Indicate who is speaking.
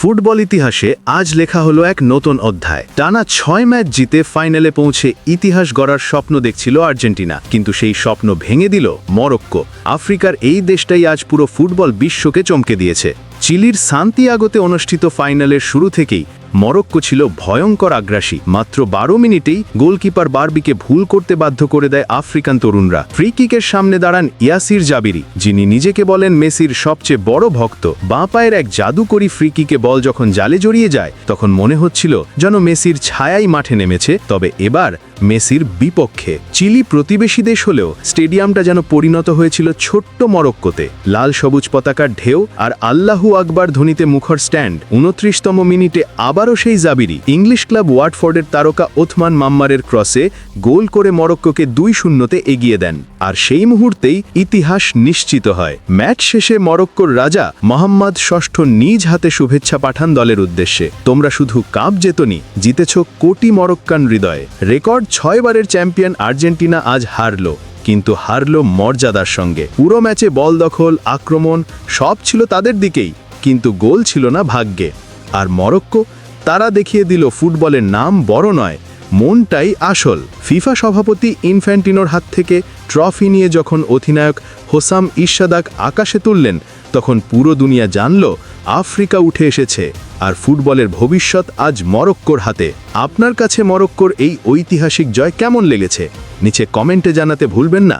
Speaker 1: Football ইতিহাসে আজ লেখা হলো এক নতুন অধ্যায়। টানা ছয় ম্যাচ জিতে ফাইনালে পৌঁছে ইতিহাস গড়ার স্বপ্ন দেখছিল আর্জেন্টিনা, কিন্তু সেই স্বপ্ন ভেঙে দিল মরক্কো। আফ্রিকার এই দেশটাই আজ পুরো ফুটবল বিশ্বকে চমকে দিয়েছে। চিলির সান্তিয়াগোতে অনুষ্ঠিত ফাইনালের শুরু থেকেই মরক্কো ছিল ভয়ঙ্কর আগ্রাসী। মাত্র বারো মিনিটেই গোলকিপার বারবিকে ভুল করতে বাধ্য করে দেয় আফ্রিকান তরুণরা। ফ্রি কিকের সামনে দাঁড়ান ইয়াসির জাবিরি, যিনি নিজেকে বলেন মেসির সবচেয়ে বড় ভক্ত। বাঁ পায়ের এক জাদুকরি ফ্রি কিকে বল যখন জালে জড়িয়ে যায়, তখন মনে হচ্ছিল যেন মেসির ছায়াই মাঠে নেমেছে। তবে এবার মেসির বিপক্ষে। চিলি প্রতিবেশী দেশ হলেও স্টেডিয়ামটা যেন পরিণত হয়েছিল ছোট্ট মরক্কোতে। লাল সবুজ পতাকার ঢেউ আর আল্লাহু আকবার ধ্বনিতে মুখর স্ট্যান্ড। উনত্রিশতম মিনিটে আবারও সেই জাবিরি। ইংলিশ ক্লাব ওয়াটফোর্ডের তারকা ওথমান মাম্মারের ক্রসে গোল করে মরক্কোকে দুই শূন্যতে এগিয়ে দেন। আর সেই মুহূর্তেই ইতিহাস নিশ্চিত হয়। ম্যাচ শেষে মরক্কোর রাজা মোহাম্মদ ষষ্ঠ নিজ হাতে শুভেচ্ছা পাঠান দলের উদ্দেশ্যে। তোমরা শুধু কাপ জেতনি, জিতেছ কোটি মরক্কান হৃদয়ে। রেকর্ড ছয়বারের চ্যাম্পিয়ন আর্জেন্টিনা আজ হারল, কিন্তু হারলো মর্যাদার সঙ্গে। পুরো ম্যাচে বল দখল, আক্রমণ, সব ছিল তাদের দিকেই, কিন্তু গোল ছিল না ভাগ্যে। আর মরক্কো তারা দেখিয়ে দিল ফুটবলের নাম বড় নয়, মনটাই আসল। ফিফা সভাপতি ইনফ্যান্টিনোর হাত থেকে ট্রফি নিয়ে যখন অধিনায়ক হোসাম ইশাদাক আকাশে তুললেন, তখন পুরো দুনিয়া জানল, আফ্রিকা উঠে এসেছে, আর ফুটবলের ভবিষ্যৎ আজ মরক্কোর হাতে। আপনার কাছে মরক্কোর এই ঐতিহাসিক জয় কেমন লেগেছে? নিচে কমেন্টে জানাতে ভুলবেন না।